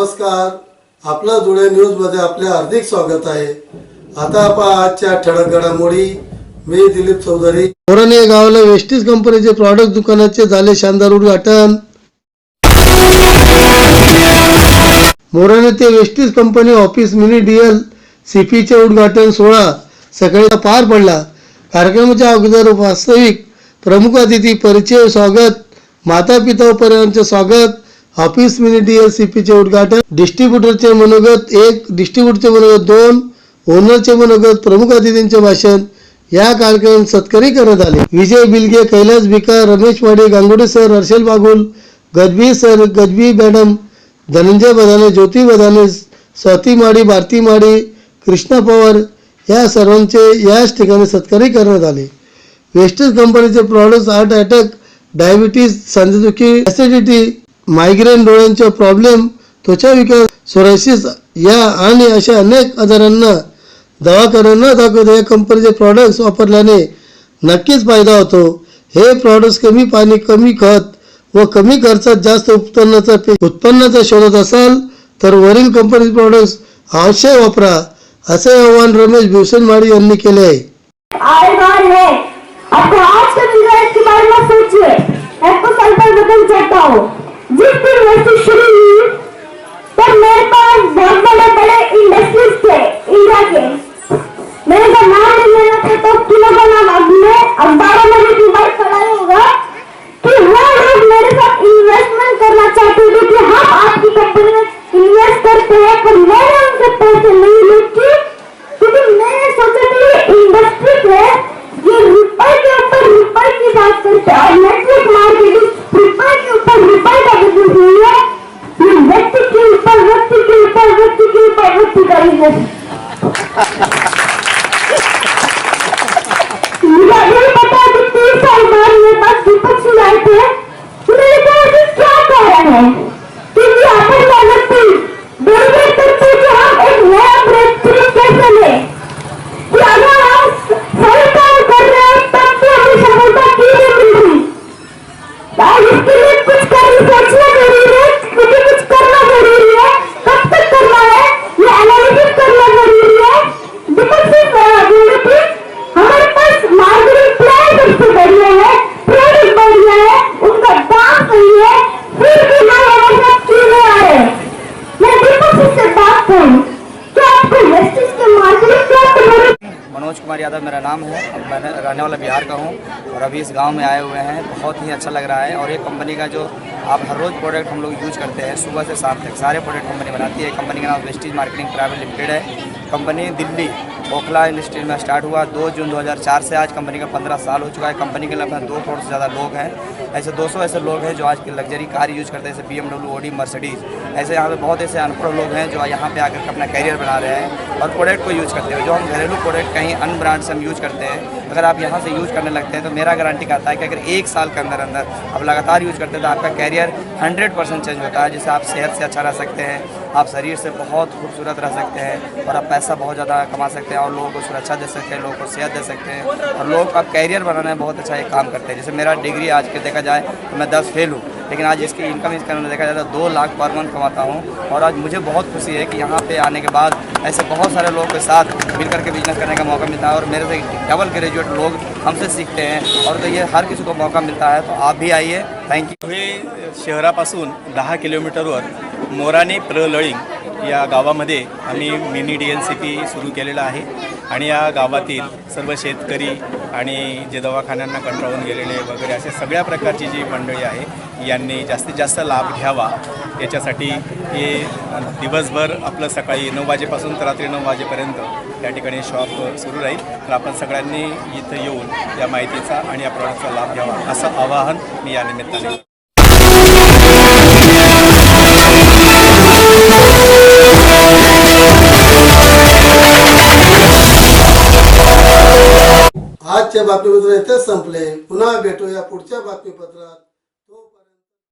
आपलं धुळे न्यूजमध्ये आपले हार्दिक स्वागत आहे. आता आपण आजच्या ठळक घडामोडी. मी दिलीप चौधरी. मोरण या गावाला वेस्टीज कंपनीचे प्रॉडक्ट दुकानाचे झाले शानदार उद्घाटन. मोराने ते Vestige company office mini DL सीपीचे उद्घाटन सोहळा सकाळी पार पडला. कार्यक्रमाच्या अगोदर वास्तविक प्रमुख अतिथी परिचय स्वागत. माता पिता पर्यंतचे स्वागत. ऑफिस मिनी सी पीचे उद्घाटन डिस्ट्रीब्युटरचे मनोगत एक डिस्ट्रीब्युटरचे मनोगत दोन ओनरचे मनोगत प्रमुख अतिथींचे भाषण. या कार्यक्रम सत्कारी करण्यात आले. विजय बिलगे Kailas Bhika Ramesh Wade Gangude sir Harshal Bagul Gajbi sir Gajbi madam Dhananjay Badane Jyoti Badane Swati Madi Bharati Madi Krishna Pawar या सर्वांचे याच ठिकाणी सत्कारी करण्यात आले. वेस्टेज कंपनीचे प्रॉडक्ट्स हार्ट अटॅक डायबिटीज सांधेदुखी ॲसिडिटी मायग्रेन डोळ्यांचे प्रॉब्लेम त्वचा विकार सोरायसिस या आणि अशा अनेक आजारांना दवाखान्यांना न दाखवता या कंपनीचे प्रॉडक्ट्स वापरल्याने नक्कीच फायदा होतो. हे प्रॉडक्ट्स कमी पाणी कमी खत व कमी खर्चात जास्त उत्पन्नाचा उत्पन्नाचा शोधत असाल तर वरील कंपनीचे प्रॉडक्ट्स अवश्य वापरा असे आवाहन रमेश भूषण माडी यांनी केले आहे. आपको आज के रिजल्ट के बारे में सोचिए आपको साल बदल जाता हो Vem para o outro व्यक्ति ये पता है तीन साल बाद मेरे पास दीपक सिंह आए थे कुमार यादव मेरा नाम है। और मैं रहने वाला बिहार का हूँ और अभी इस गाँव में आए हुए हैं। बहुत ही अच्छा लग रहा है और ये कंपनी का जो आप हर रोज़ प्रोडक्ट हम लोग यूज़ करते हैं, सुबह से शाम तक सारे प्रोडक्ट कंपनी बनाती है। कंपनी का नाम वेस्टीज मार्केटिंग प्राइवेट लिमिटेड है। कंपनी दिल्ली ओखला इंडस्ट्री में स्टार्ट हुआ। 2 जून 2004 से आज कंपनी का 15 साल हो चुका है। कंपनी के लगभग दो करोड़ से ज़्यादा लोग हैं। ऐसे 200 ऐसे लोग हैं जो आज की लग्जरी कार यूज़ करते हैं। जैसे B M W Audi Mercedes ऐसे यहाँ पे बहुत ऐसे अनपढ़ लोग हैं जो यहाँ पे आकर अपना करियर बना रहे हैं और प्रोडक्ट को यूज़ करते हैं। जो हम घरेलू प्रोडक्ट कहीं अन्य ब्रांड से हम यूज़ करते हैं, अगर आप यहाँ से यूज़ करने लगते हैं तो मेरा गारंटी कहता है कि अगर एक साल के अंदर अंदर आप लगातार यूज़ करते हैं तो आपका कैरियर हंड्रेड परसेंट चेंज होता है। जिससे आप सेहत से अच्छा रह सकते हैं, आप शरीर से बहुत खूबसूरत रह सकते हैं और आप पैसा बहुत ज़्यादा कमा सकते हैं। और लोगों को सुरक्षा दे सकते हैं लोगों को सेहत दे सकते हैं और लोग का कैरियर बनाने में बहुत अच्छा एक काम करते हैं। जैसे मेरा डिग्री आज के देखा जाए तो मैं दस फेल हूँ। लेकिन आज इसकी इनकम इस कारण देखा जाए तो दो लाख पर मंथ कमाता हूँ। और आज मुझे बहुत खुशी है कि यहाँ पे आने के बाद ऐसे बहुत सारे लोगों के साथ मिल करके बिज़नेस करने का मौका मिलता है। और मेरे से डबल ग्रेजुएट लोग हमसे सीखते हैं। और तो ये हर किसी को मौका मिलता है। तो आप भी आइए। थैंक यू शहरापासून दहा किलोमीटरवर मोराने प्रलळिंग या गावामध्ये आम्ही mini D L C P सुरू केलेला आहे. आणि या गावातील सर्व शेतकरी आणि जे दवाखान्यांना कंटाळून गेलेले वगैरे असे सगळ्या प्रकारची जी मंडळी आहे यांनी जास्तीत जास्त लाभ घ्यावा. याच्यासाठी हे दिवसभर आपलं सकाळी नऊ वाजेपासून तर रात्री नऊ वाजेपर्यंत त्या ठिकाणी शॉप सुरू राहील. तर आपण सगळ्यांनी इथं येऊन या माहितीचा आणि या प्रॉडक्टचा लाभ घ्यावा असं आवाहन मी या निमित्ताने आजच्या बातमीपत्र इथेच संपले. पुन्हा भेटूया पुढच्या बातमीपत्रात.